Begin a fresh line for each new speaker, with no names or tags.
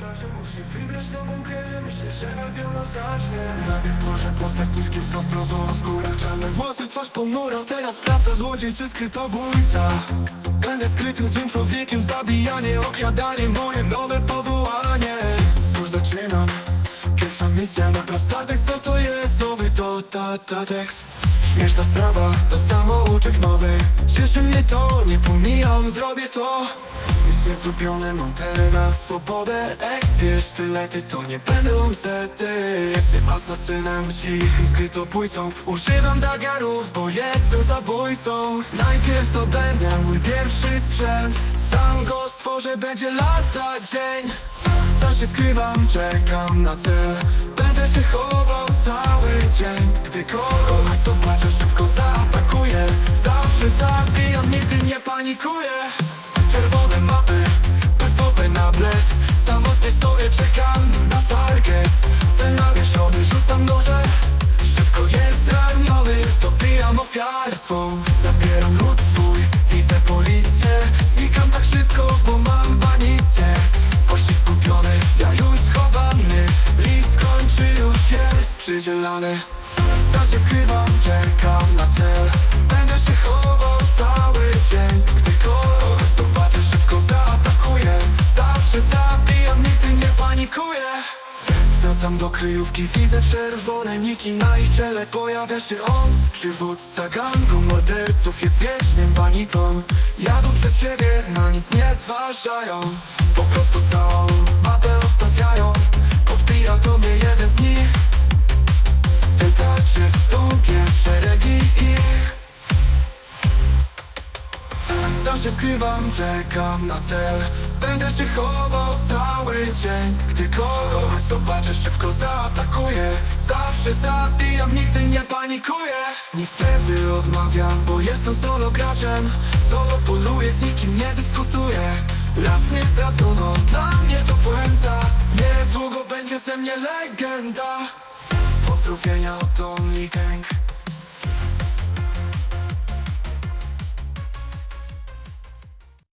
Także muszę wybrać nową grę. Myślę, że Najpierw postać niskie prozoro skóra Czarne włosy, twarz ponura Teraz praca złodziej czy skrytobójca? Będę skrytym złym człowiekiem Zabijanie, okradanie Moje nowe powołanie. Cóż zaczynam Pierwsza misja na plastatek Co to jest? Nowy to tatatex Śmieszna sprawa, to samouczek nowy. Cieszy mnie to, nie pomijam, zrobię to Jest niezrobione, mam teraz swobodę. Ekspiesz stylety, to nie będą sety Jestem asasynem, cichym skrytobójcą Używam dagarów, bo jestem zabójcą. Najpierw to będę mój pierwszy sprzęt. Sam go stworzę, będzie lata dzień. Sam się skrywam, czekam na cel. Będę się chował cały dzień. Gdy kogoś zobaczę, szybko zaatakuję. Zawsze zabijam, nigdy nie panikuję swą Zabieram lud swój, widzę policję. Znikam tak szybko, bo mam banicję. Pościg skupiony, ja już schowany. List kończy już jest przydzielany. Sam się skrywam, czekam na cel. Będę się chował cały dzień. Gdy kogoś zobaczę, szybko zaatakuję. Zawsze zabijam, nigdy nie panikuję Wracam do kryjówki, widzę czerwone niki. Na ich czele Pojawia się on, przywódca gangu morderców Jest wiecznym banitą Jadą przed siebie, na nic nie zważają. Po prostu całą sam się skrywam, czekam na cel. Będę się chował cały dzień. Gdy kogoś zobaczę, szybko zaatakuję. Zawsze zabijam, nigdy nie panikuję. Niestety odmawiam, bo jestem solo graczem. Solo poluję, z nikim nie dyskutuję. Raz mnie stracono, dla mnie to puenta. Niedługo będzie ze mnie legenda. Pozdrowienia od Only Gang